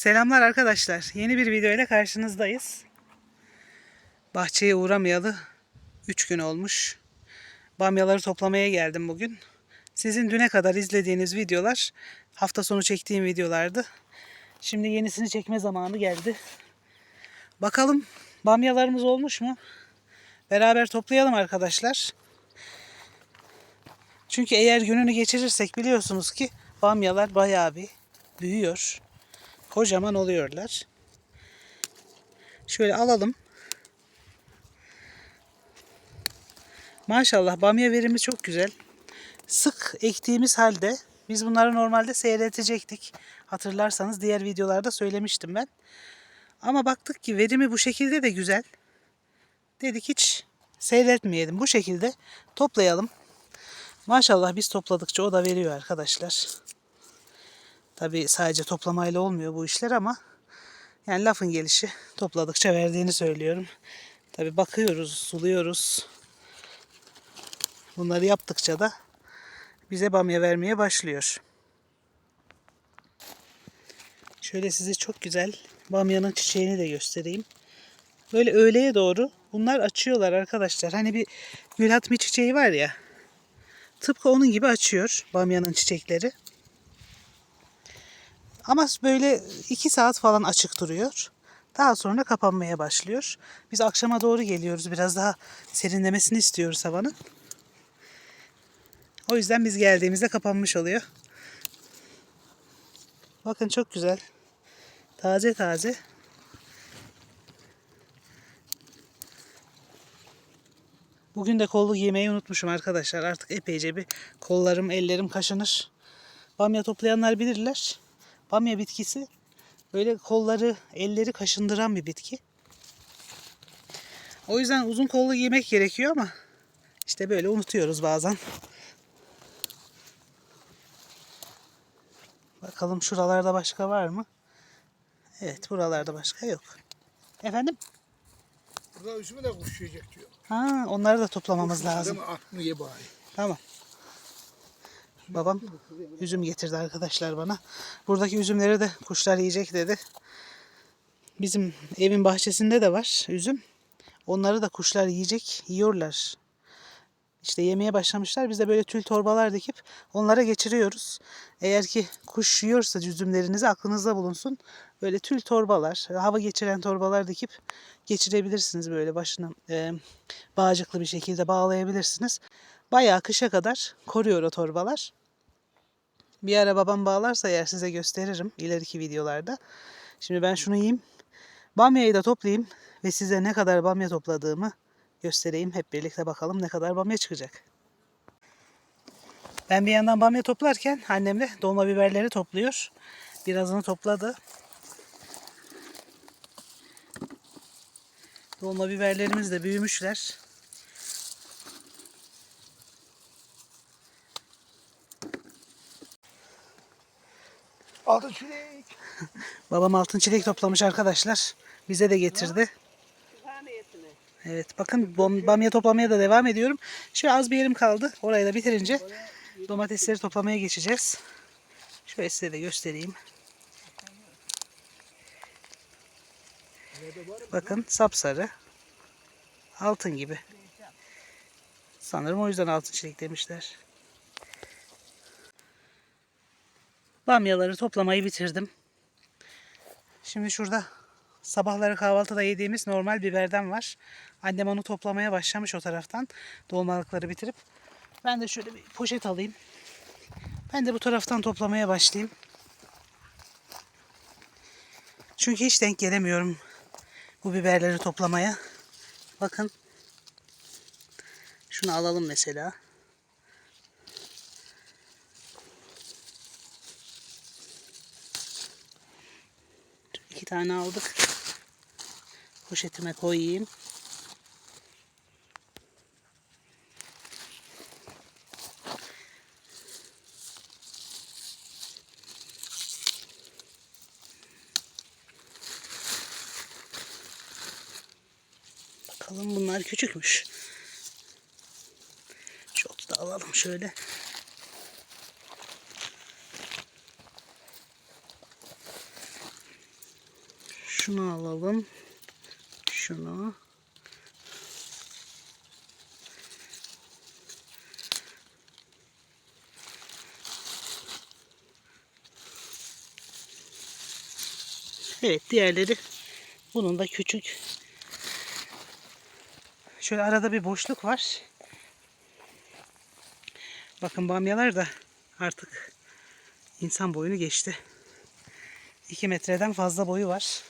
Selamlar arkadaşlar. Yeni bir video ile karşınızdayız. Bahçeye uğramayalı 3 gün olmuş. Bamyaları toplamaya geldim bugün. Sizin düne kadar izlediğiniz videolar hafta sonu çektiğim videolardı. Şimdi yenisini çekme zamanı geldi. Bakalım bamyalarımız olmuş mu? Beraber toplayalım arkadaşlar. Çünkü eğer gününü geçirirsek biliyorsunuz ki bamyalar bayağı bir büyüyor. Kocaman oluyorlar. Şöyle alalım. Maşallah bamya verimi çok güzel. Sık ektiğimiz halde biz bunları normalde seyredecektik. Hatırlarsanız diğer videolarda söylemiştim ben. Ama baktık ki verimi bu şekilde de güzel. Dedik hiç seyretmeyelim. Bu şekilde toplayalım. Maşallah biz topladıkça o da veriyor arkadaşlar. Tabi sadece toplamayla olmuyor bu işler ama yani lafın gelişi topladıkça verdiğini söylüyorum. Tabi bakıyoruz, suluyoruz. Bunları yaptıkça da bize bamya vermeye başlıyor. Şöyle size çok güzel bamyanın çiçeğini de göstereyim. Böyle öğleye doğru bunlar açıyorlar arkadaşlar. Hani bir gül atma çiçeği var ya. Tıpkı onun gibi açıyor bamyanın çiçekleri. Ama böyle iki saat falan açık duruyor. Daha sonra kapanmaya başlıyor. Biz akşama doğru geliyoruz. Biraz daha serinlemesini istiyoruz havanın. O yüzden biz geldiğimizde kapanmış oluyor. Bakın çok güzel. Taze taze. Bugün de kolluk giymeyi unutmuşum arkadaşlar. Artık epeyce bir kollarım, ellerim kaşınır. Bamya toplayanlar bilirler. Bamya bitkisi böyle kolları, elleri kaşındıran bir bitki. O yüzden uzun kollu giymek gerekiyor ama işte böyle unutuyoruz bazen. Bakalım şuralarda başka var mı? Evet buralarda başka yok. Efendim? Burada üzümü de kuş yiyecek diyor. Ha, onları da toplamamız lazım. Adamı aklını ye bari. Tamam. Babam üzüm getirdi arkadaşlar bana. Buradaki üzümleri de kuşlar yiyecek dedi. Bizim evin bahçesinde de var üzüm. Onları da kuşlar yiyecek, yiyorlar. İşte yemeye başlamışlar. Biz de böyle tül torbalar dikip onlara geçiriyoruz. Eğer ki kuş yiyorsa üzümlerinizi aklınızda bulunsun. Böyle tül torbalar, hava geçiren torbalar dikip geçirebilirsiniz böyle başına e, bağcıklı bir şekilde bağlayabilirsiniz. Bayağı kışa kadar koruyor o torbalar. Bir ara babam bağlarsa eğer size gösteririm ileriki videolarda. Şimdi ben şunu yiyeyim. Bamyayı da toplayayım ve size ne kadar bamya topladığımı göstereyim. Hep birlikte bakalım ne kadar bamya çıkacak. Ben bir yandan bamya toplarken annem de dolma biberleri topluyor. Birazını topladı. Dolma biberlerimiz de büyümüşler. Altın çilek. Babam altın çilek toplamış arkadaşlar. Bize de getirdi. Evet bakın bom- bamya toplamaya da devam ediyorum. Şöyle az bir yerim kaldı. Orayı da bitirince domatesleri toplamaya geçeceğiz. Şöyle size de göstereyim. Bakın sapsarı. Altın gibi. Sanırım o yüzden altın çilek demişler. Bamyaları toplamayı bitirdim. Şimdi şurada sabahları kahvaltıda yediğimiz normal biberden var. Annem onu toplamaya başlamış o taraftan. Dolmalıkları bitirip. Ben de şöyle bir poşet alayım. Ben de bu taraftan toplamaya başlayayım. Çünkü hiç denk gelemiyorum bu biberleri toplamaya. Bakın. Şunu alalım mesela. Tane aldık. Poşetime koyayım. Bakalım bunlar küçükmüş. Otu da alalım şöyle. Şunu alalım. Şunu. Evet diğerleri bunun da küçük. Şöyle arada bir boşluk var. Bakın bamyalar da artık insan boyunu geçti. 2 metreden fazla boyu var.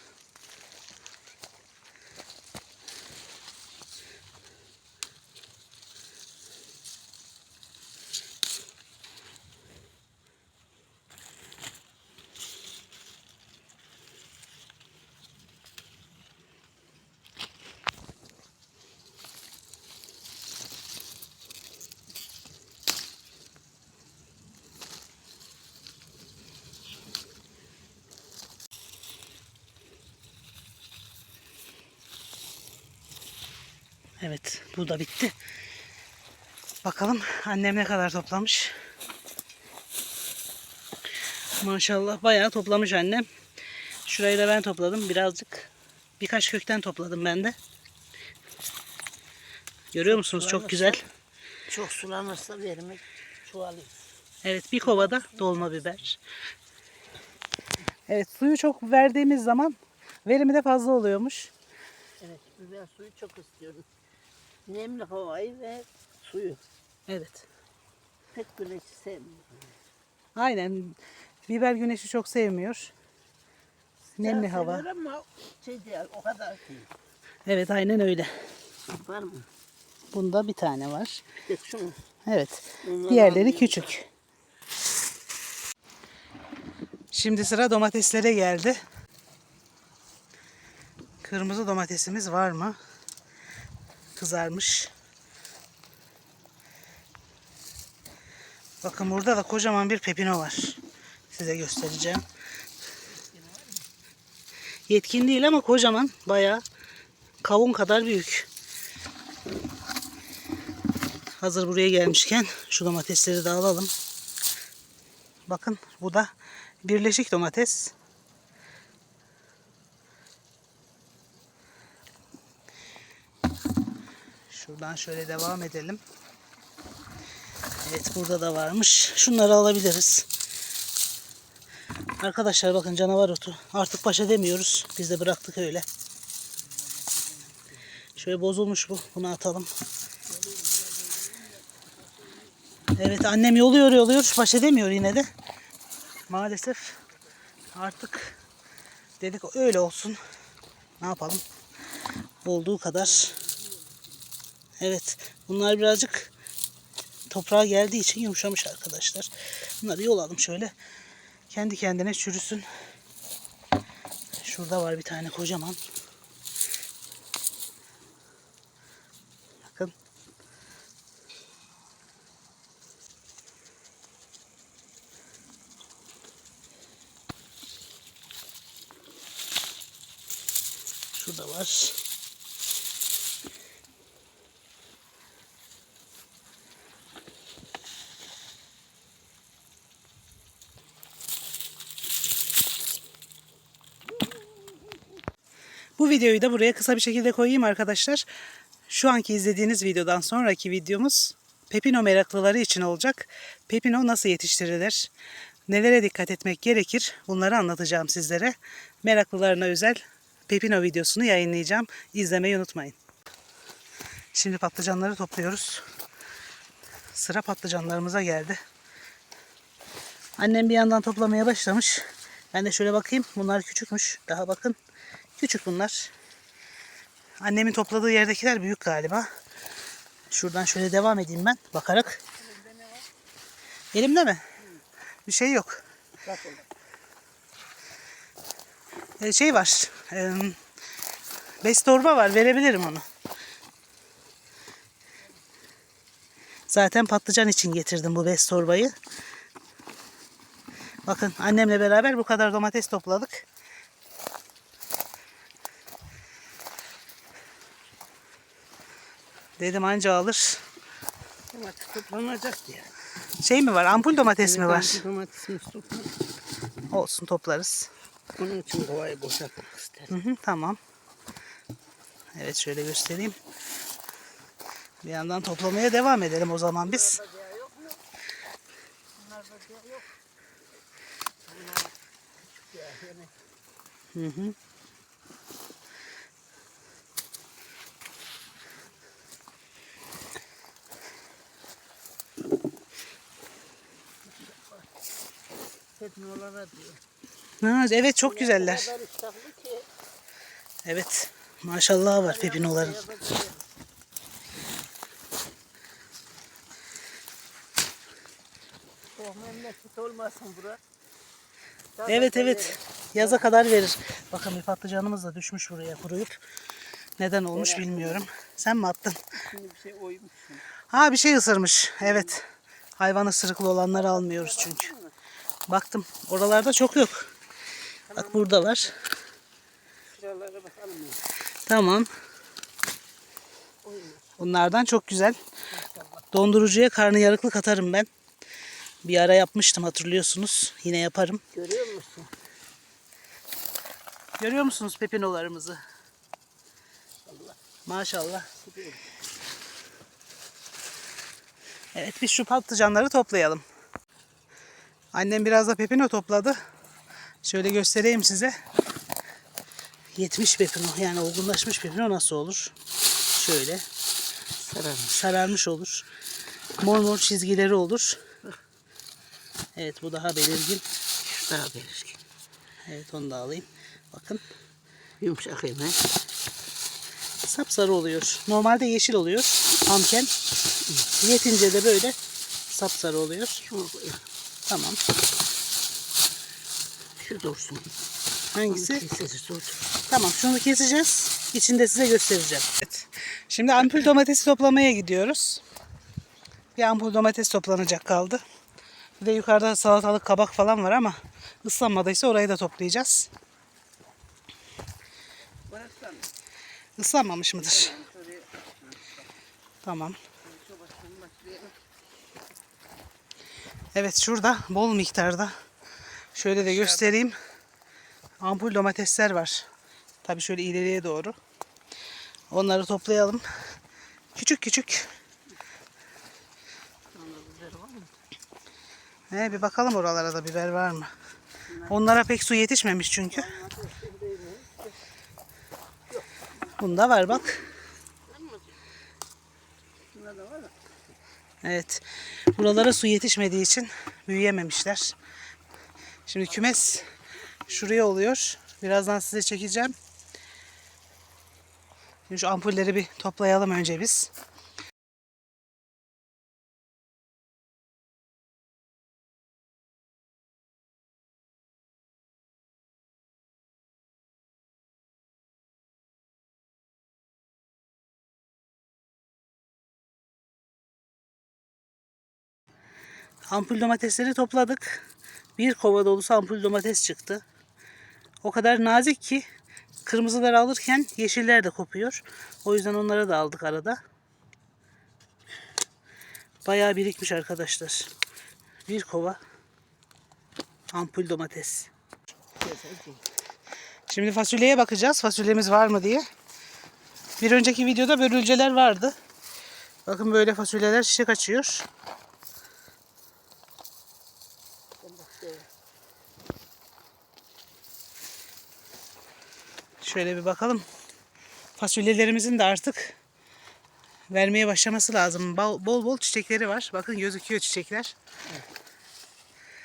Evet bu da bitti. Bakalım annem ne kadar toplamış. Maşallah bayağı toplamış annem. Şurayı da ben topladım birazcık. Birkaç kökten topladım ben de. Görüyor musunuz çok güzel. Çok sulanırsa vermek çoğalıyor. Evet bir kovada dolma biber. Evet suyu çok verdiğimiz zaman verimi de fazla oluyormuş. Evet, ben suyu çok istiyorum. Nemli havayı ve suyu. Evet. Pek güneşi sevmiyorum. Aynen. Biber güneşi çok sevmiyor. Nemli Ya hava. sever Ama şey değil, o kadar değil. Evet aynen öyle. Var mı? Bunda bir tane var. Bir tek şunu. Evet. Diğerleri küçük. Şimdi sıra domateslere geldi. Kırmızı domatesimiz var mı? Kızarmış. Bakın burada da kocaman bir pepino var. Size göstereceğim. Yetkin değil ama kocaman. Bayağı kavun kadar büyük. Hazır buraya gelmişken şu domatesleri de alalım. Bakın bu da birleşik domates. Şuradan şöyle devam edelim. Evet burada da varmış. Şunları alabiliriz. Arkadaşlar bakın canavar otu. Artık baş edemiyoruz. Biz de bıraktık öyle. Şöyle bozulmuş bu. Bunu atalım. Evet annem yoluyor yoluyor. Baş edemiyor yine de. Maalesef artık dedik öyle olsun. Ne yapalım? Olduğu kadar. Evet. Bunlar birazcık toprağa geldiği için yumuşamış arkadaşlar. Bunları yolalım şöyle. Kendi kendine çürüsün. Şurada var bir tane kocaman. Bakın. Şurada var. Bu videoyu da buraya kısa bir şekilde koyayım arkadaşlar. Şu anki izlediğiniz videodan sonraki videomuz pepino meraklıları için olacak. Pepino nasıl yetiştirilir? Nelere dikkat etmek gerekir? Bunları anlatacağım sizlere. Meraklılarına özel pepino videosunu yayınlayacağım. İzlemeyi unutmayın. Şimdi patlıcanları topluyoruz. Sıra patlıcanlarımıza geldi. Annem bir yandan toplamaya başlamış. Ben de şöyle bakayım. Bunlar küçükmüş. Daha bakın. Küçük bunlar. Annemin topladığı yerdekiler büyük galiba. Şuradan şöyle devam edeyim ben bakarak. Elimde mi? Bir şey yok. Ee, şey var. E, bez torba var. Verebilirim onu. Zaten patlıcan için getirdim bu bez torbayı. Bakın annemle beraber bu kadar domates topladık. Dedim anca alır. Ama toplanacak diye. Şey mi var? Ampul domates mi var? Domatesimiz toplanacak. Olsun toplarız. Onun için kovayı boşaltmak Hı istedim. hı, tamam. Evet şöyle göstereyim. Bir yandan toplamaya devam edelim o zaman biz. Bacağı yok mu? Bunlar bacağı yok. Bunlar küçük ya. Yani Hı hı. Teknolara diyor. Ha, evet çok güzeller. Evet. Maşallah var pepinoların. yapacağı- Oh memleket olmasın bura. Evet evet. Yaza kadar verir. Bakın bir patlıcanımız da düşmüş buraya kuruyup. Neden olmuş bilmiyorum. Sen mi attın? Şimdi bir şey. Ha bir şey ısırmış. Evet. Hayvan ısırıklı olanları almıyoruz çünkü. Baktım. Oralarda çok yok. Bak burada var. Şuralara bakalım. Tamam. Bunlardan çok güzel. Dondurucuya karnı yarıklık atarım ben. Bir ara yapmıştım hatırlıyorsunuz. Yine yaparım. Görüyor musun? Görüyor musunuz pepinolarımızı? Allah. Maşallah. Evet biz şu patlıcanları toplayalım. Annem biraz da pepino topladı. Şöyle göstereyim size. 70 pepino yani olgunlaşmış pepino nasıl olur? Şöyle Sararmış. sararmış olur. Mor mor çizgileri olur. Evet bu daha belirgin. Şu daha belirgin. Evet onu da alayım. Bakın Yumuşak hemen. sapsarı oluyor. Normalde yeşil oluyor hamken. Yetince de böyle sapsarı oluyor. Tamam. Şu dursun. Hangisi? Tamam şunu keseceğiz. İçinde size göstereceğim. Evet. Şimdi ampul domatesi toplamaya gidiyoruz. Bir ampul domates toplanacak kaldı. Bir de yukarıda salatalık kabak falan var ama ıslanmadıysa orayı da toplayacağız. Islanmamış mıdır? Tamam. sobasını başlayalım. Evet şurada bol miktarda şöyle de göstereyim. Ampul domatesler var. Tabii şöyle ileriye doğru. Onları toplayalım. Küçük küçük. He, bir bakalım oralara da biber var mı? Onlara pek su yetişmemiş çünkü. Bunda var bak. Şuna da var mı? Evet. Buralara su yetişmediği için büyüyememişler. Şimdi kümes şuraya oluyor. Birazdan size çekeceğim. Şimdi şu ampulleri bir toplayalım önce biz. Ampul domatesleri topladık. Bir kova dolusu ampul domates çıktı. O kadar nazik ki kırmızıları alırken yeşiller de kopuyor. O yüzden onları da aldık arada. Bayağı birikmiş arkadaşlar. Bir kova ampul domates. Şimdi fasulyeye bakacağız. Fasulyemiz var mı diye. Bir önceki videoda börülceler vardı. Bakın böyle fasulyeler çiçek açıyor. Şöyle bir bakalım. Fasulyelerimizin de artık vermeye başlaması lazım. Bol bol, bol çiçekleri var. Bakın gözüküyor çiçekler.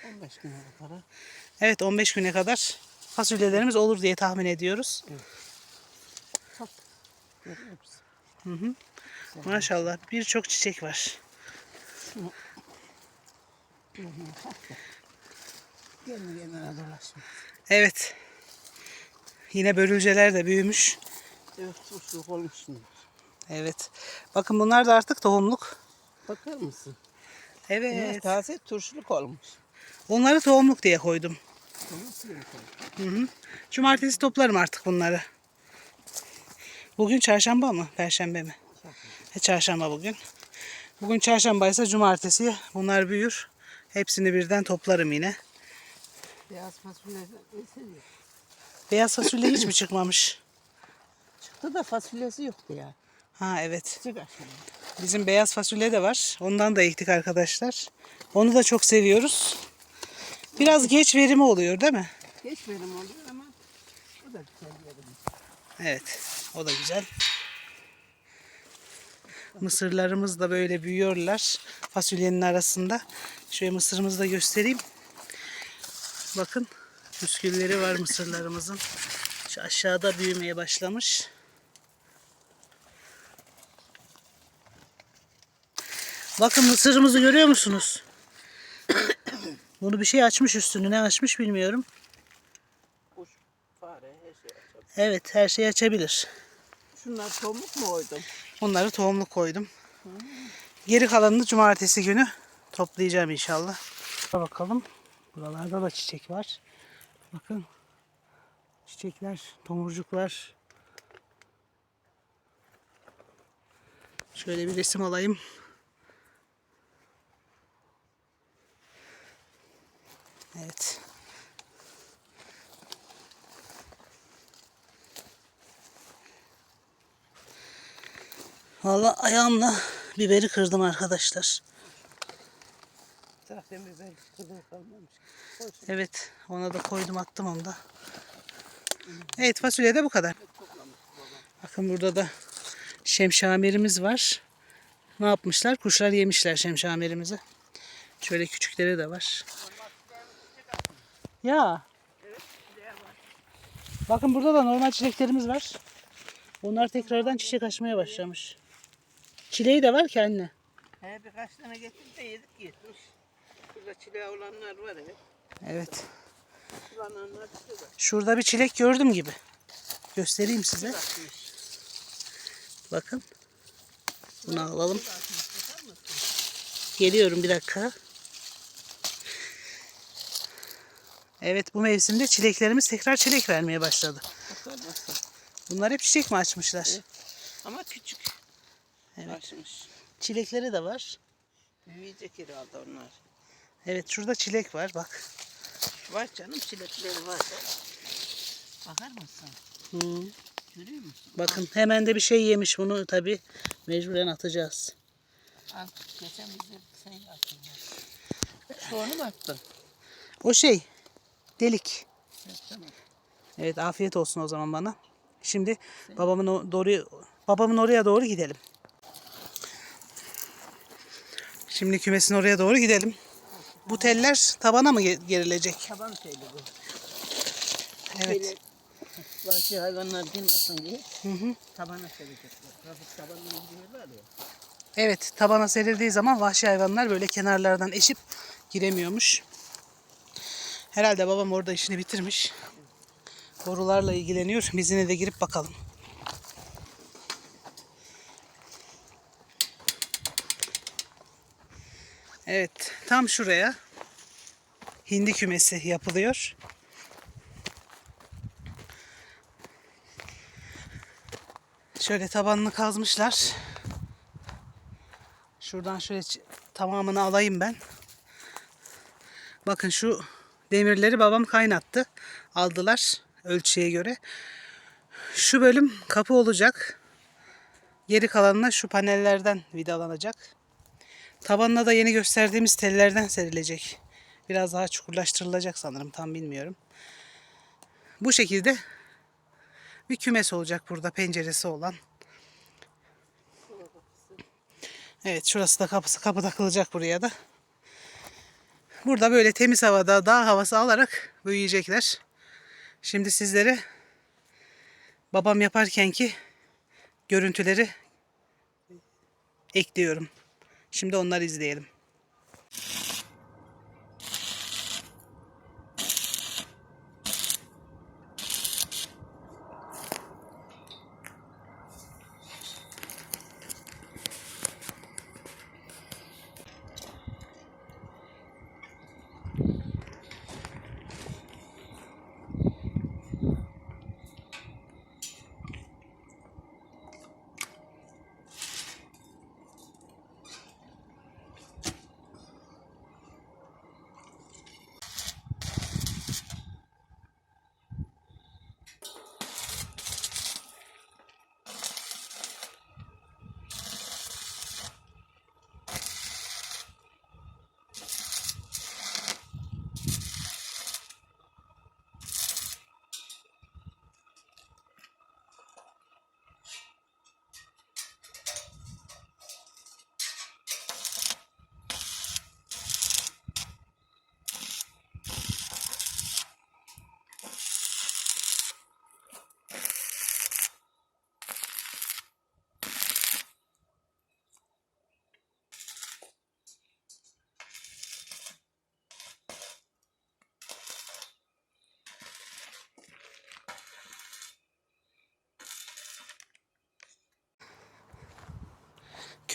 15 gün para. Evet 15 güne kadar fasulyelerimiz olur diye tahmin ediyoruz. Görüyor musun? Maşallah birçok çiçek var. Gelme gelme dolaşma. Evet. Yine börülceler de büyümüş. Evet turşuluk olmuş şimdi. Evet. Bakın bunlar da artık tohumluk. Bakar mısın? Evet. Bunlar taze turşuluk olmuş. Onları tohumluk diye koydum. Hı hı. Cumartesi toplarım artık bunları. Bugün çarşamba mı? Perşembe mi? E, çarşamba bugün. Bugün çarşambaysa cumartesi bunlar büyür. Hepsini birden toplarım yine. Beyaz fasulye? Beyaz fasulye hiç mi çıkmamış? Çıktı da fasulyesi yoktu ya. Ha evet. Çık aşağıya. Bizim beyaz fasulye de var. Ondan da ektik arkadaşlar. Onu da çok seviyoruz. Biraz geç verimi oluyor değil mi? Geç verim oluyor ama bu da güzel verim. Evet. O da güzel. Mısırlarımız da böyle büyüyorlar. Fasulyenin arasında. Şöyle mısırımızı da göstereyim. Bakın. Püskülleri var mısırlarımızın. Şu aşağıda büyümeye başlamış. Bakın mısırımızı görüyor musunuz? Bunu bir şey açmış üstünü. Ne açmış bilmiyorum. Kuş, fare, her şey açalım. Evet her şey açabilir. Şunlar tomuk mu koydum? Onları tohumluk koydum. Geri kalanını cumartesi günü toplayacağım inşallah. Bakalım. Buralarda da çiçek var. Bakın. Çiçekler, tomurcuklar. Şöyle bir resim alayım. Evet. Valla ayağımla biberi kırdım arkadaşlar. Zaten biber kızım kalmamış. Şunu. Evet ona da koydum attım onu da. Evet fasulye de bu kadar. Bakın burada da şemşamerimiz var. Ne yapmışlar? Kuşlar yemişler şemşamerimizi. Şöyle küçükleri de var. Ya. Bakın burada da normal çileklerimiz var. Onlar tekrardan çiçek açmaya başlamış. Çileği de var ki anne. He birkaç tane getirdi de yedik gitmiş. Şurada çileği olanlar var evet. Evet. Çileği var. Şurada bir çilek gördüm gibi. Göstereyim size. Bakın. Bunu alalım. Geliyorum bir dakika. Evet bu mevsimde çileklerimiz tekrar çilek vermeye başladı. Bunlar hep çiçek mi açmışlar? Evet. Ama küçük. Evet. Açmış. Çilekleri de var. Büyüyecek herhalde onlar. Evet şurada çilek var bak. Var canım çilekleri var. Bakar mısın? Hı. Görüyor musun? Bakın hemen de bir şey yemiş bunu tabi mecburen atacağız. Al geçen bize sen attın. Şu onu mu attın? O şey delik. Evet, tamam. Evet afiyet olsun o zaman bana. Şimdi babamın o doğru babamın oraya doğru gidelim. Şimdi kümesin oraya doğru gidelim. Bu teller tabana mı ge- gerilecek? Taban şeydi bu. Evet. Vahşi hayvanlar girmesin diye Hı hı. tabana serecekler. Trafik tabanına giriyorlar ya. Evet, tabana serildiği zaman vahşi hayvanlar böyle kenarlardan eşip giremiyormuş. Herhalde babam orada işini bitirmiş. Borularla ilgileniyor. Biz yine de girip bakalım. Evet, tam şuraya hindi kümesi yapılıyor. Şöyle tabanını kazmışlar. Şuradan şöyle tamamını alayım ben. Bakın şu demirleri babam kaynattı. Aldılar ölçüye göre. Şu bölüm kapı olacak. Geri kalanına şu panellerden vidalanacak. Tabanına da yeni gösterdiğimiz tellerden serilecek. Biraz daha çukurlaştırılacak sanırım tam bilmiyorum. Bu şekilde bir kümes olacak burada penceresi olan. Evet şurası da kapısı kapı takılacak buraya da. Burada böyle temiz havada dağ havası alarak büyüyecekler. Şimdi sizlere babam yaparkenki görüntüleri ekliyorum. Şimdi onları izleyelim.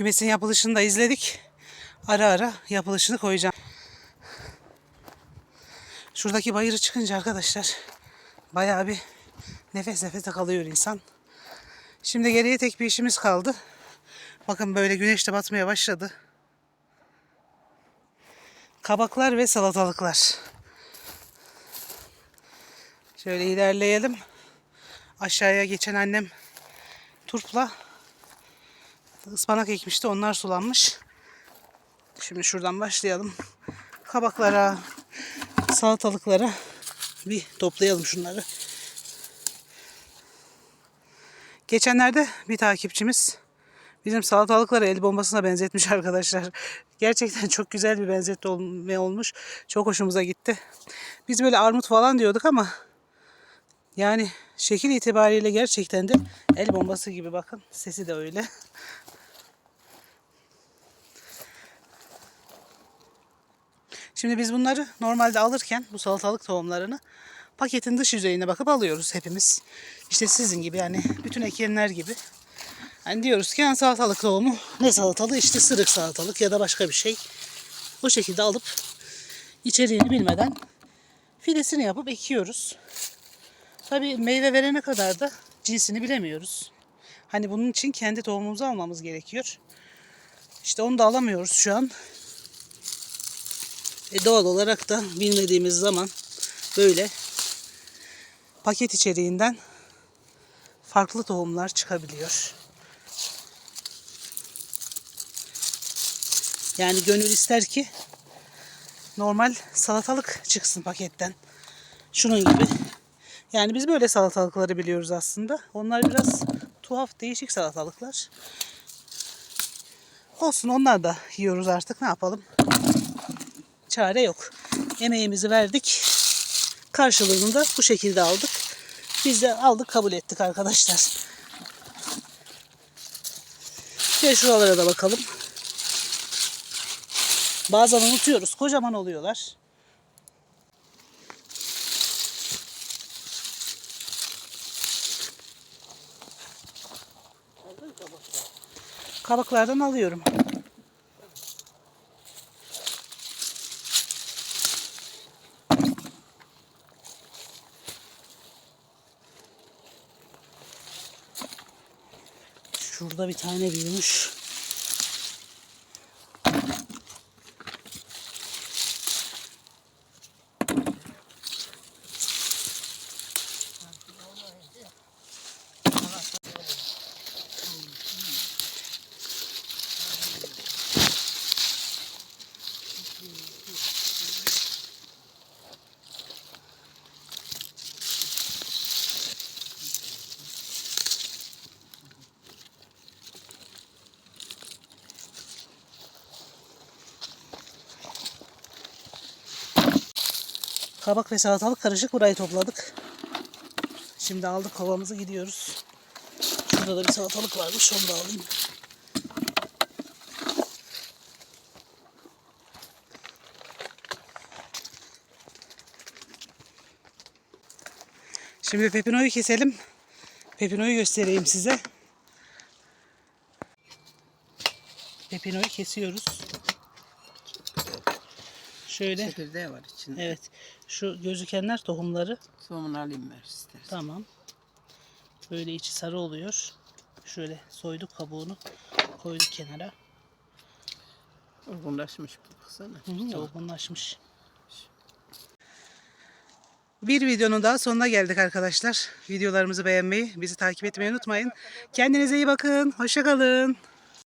Kümesin yapılışını da izledik. Ara ara yapılışını koyacağım. Şuradaki bayırı çıkınca arkadaşlar bayağı bir nefes nefese kalıyor insan. Şimdi geriye tek bir işimiz kaldı. Bakın böyle güneş de batmaya başladı. Kabaklar ve salatalıklar. Şöyle ilerleyelim. Aşağıya geçen annem turpla ıspanak ekmişti. Onlar sulanmış. Şimdi şuradan başlayalım. Kabaklara, salatalıklara bir toplayalım şunları. Geçenlerde bir takipçimiz bizim salatalıkları el bombasına benzetmiş arkadaşlar. Gerçekten çok güzel bir benzetme olmuş. Çok hoşumuza gitti. Biz böyle armut falan diyorduk ama yani şekil itibariyle gerçekten de el bombası gibi bakın. Sesi de öyle. Şimdi biz bunları normalde alırken bu salatalık tohumlarını paketin dış yüzeyine bakıp alıyoruz hepimiz. İşte sizin gibi yani bütün ekenler gibi. Hani diyoruz ki yani salatalık tohumu ne salatalık işte sırık salatalık ya da başka bir şey. O şekilde alıp içeriğini bilmeden fidesini yapıp ekiyoruz. Tabii meyve verene kadar da cinsini bilemiyoruz. Hani bunun için kendi tohumumuzu almamız gerekiyor. İşte onu da alamıyoruz şu an. E doğal olarak da bilmediğimiz zaman böyle paket içeriğinden farklı tohumlar çıkabiliyor. Yani gönül ister ki normal salatalık çıksın paketten. Şunun gibi. Yani biz böyle salatalıkları biliyoruz aslında. Onlar biraz tuhaf, değişik salatalıklar. Olsun onlar da yiyoruz artık. Ne yapalım? Çare yok. Emeğimizi verdik. Karşılığını da bu şekilde aldık. Biz de aldık kabul ettik arkadaşlar. Ve şuralara da bakalım. Bazen unutuyoruz. Kocaman oluyorlar. Kabaklardan alıyorum. Şurada bir tane büyümüş. Kabak ve salatalık karışık burayı topladık. Şimdi aldık kovamızı gidiyoruz. Şurada da bir salatalık varmış onu da alayım. Şimdi pepinoyu keselim. Pepinoyu göstereyim size. Pepinoyu kesiyoruz. Şöyle. Çekirdeği var içinde. Evet. Şu gözükenler tohumları. Soğumunu alayım ver istersen. Tamam. Böyle içi sarı oluyor. Şöyle soyduk kabuğunu. Koyduk kenara. Olgunlaşmış bu baksana. Hı hı, olgunlaşmış. Bir videonun daha sonuna geldik arkadaşlar. Videolarımızı beğenmeyi, bizi takip etmeyi unutmayın. Kendinize iyi bakın. Hoşça kalın.